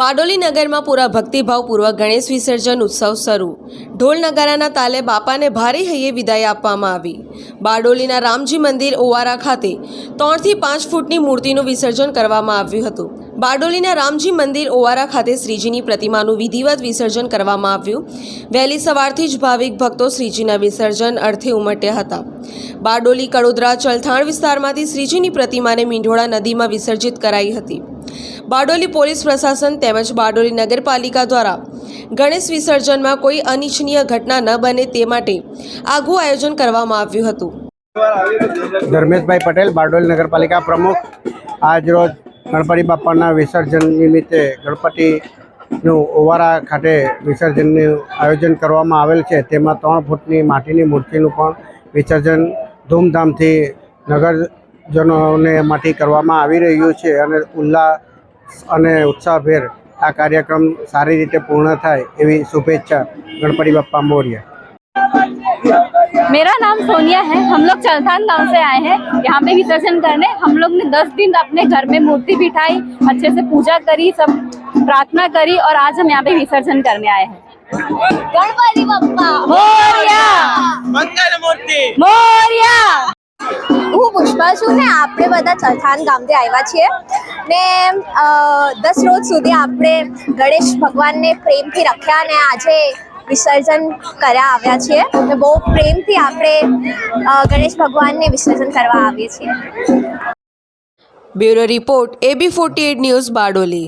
બારડોલી નગરમાં પૂરા ભક્તિભાવપૂર્વક ગણેશ વિસર્જન ઉત્સવ શરૂ. ઢોલ નગારાના તાલે બાપાને ભારે હૈયે વિદાય આપવામાં આવી. બારડોલીના રામજી મંદિર ઓવારા ખાતે ત્રણથી પાંચ ફૂટની મૂર્તિનું વિસર્જન કરવામાં આવ્યું હતું. બારડોલીના રામજી મંદિર ઓવારા ખાતે શ્રીજીની પ્રતિમાનું વિધિવત વિસર્જન કરવામાં આવ્યું. વહેલી સવારથી જ ભાવિક ભક્તો શ્રીજીના વિસર્જન અર્થે ઉમટ્યા હતા. બારડોલી કડોદરા ચલથાણ વિસ્તારમાંથી શ્રીજીની પ્રતિમાને મીંઢોળા નદીમાં વિસર્જિત કરાઈ હતી. બારડોલી પોલીસ પ્રશાસન તેમજ બારડોલી નગરપાલિકા દ્વારા ગણેશ વિસર્જનમાં કોઈ અનિચ્છનીય ઘટના ન બને તે માટે આગવું આયોજન કરવામાં આવ્યું હતું. ધર્મેશભાઈ પટેલ, બારડોલી નગરપાલિકા પ્રમુખ. આજરોજ ગણપતિ બાપાના વિસર્જન નિમિત્તે ગણપતિનું ઓવારા ખાતે વિસર્જનનું આયોજન કરવામાં આવેલ છે. તેમાં ત્રણ ફૂટની માટીની મૂર્તિનું પણ વિસર્જન ધૂમધામથી નગરજનોને માંથી કરવામાં આવી રહ્યું છે અને ઉલ્લાસ અને ઉત્સાહભેર આ કાર્યક્રમ સારી રીતે પૂર્ણ થાય એવી શુભેચ્છા ગણપતિ બાપ્પા મોર્યા मेरा नाम सोनिया है हम लोग चलथान गांव से आए हैं यहाँ पे विसर्जन करने हम लोग ने दस दिन अपने घर में मूर्ति बिठाई अच्छे से पूजा करी सब प्रार्थना करी और आज हम यहाँ पे विसर्जन करने आए हैं ગણપતિ બપ્પા मोरिया मोरिया પુષ્પા છું ને આપણે બધા ચલથાન ગામથી આવ્યા છીએ. ને દસ રોજ સુધી આપણે ગણેશ ભગવાનને પ્રેમથી રાખ્યા અને આજે વિસર્જન કર્યા આવ્યા છીએ. ને બહુ પ્રેમથી આપણે ગણેશ ભગવાનને વિસર્જન કરવા આવીએ છીએ. Bureau report, AB forty news Bardoli.